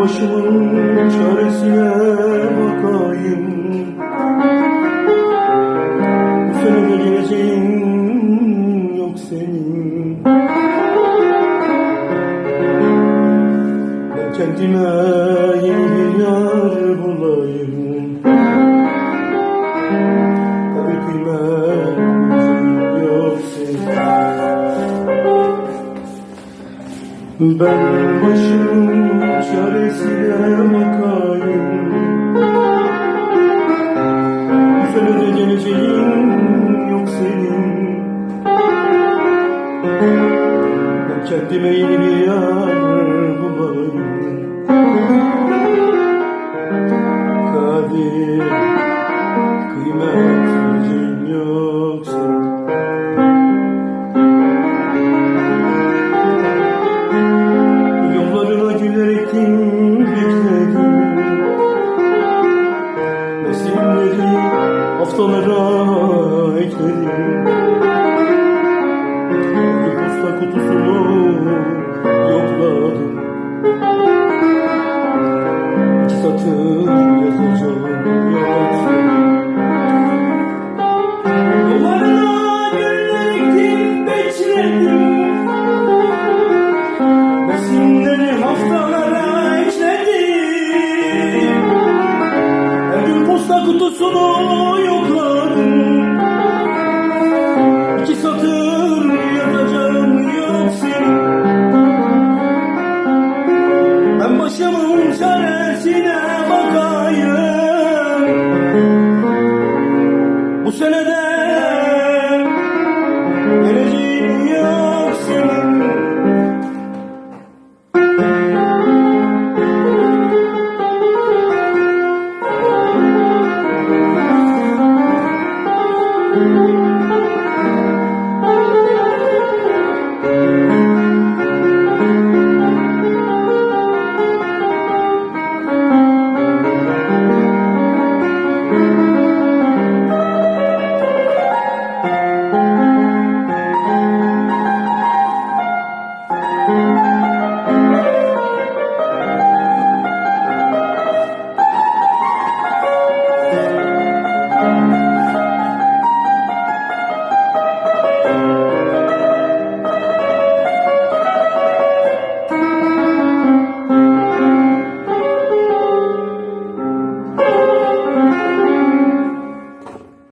başımın çaresine bakayım. De geleceğin yok senin. Ben kendime yeni bir yar bulayım. Tabii kıymet ben başımın çaresine bakayım sene de geleceğin yok senin. Ben kendime yeni bir bekledim Resimleri haftalara ekledim Bir posta kutusunu Posta kutusunu yokladım İki satır yazacağım yok senin. Ben başımın çaresine bakayım. Bu senede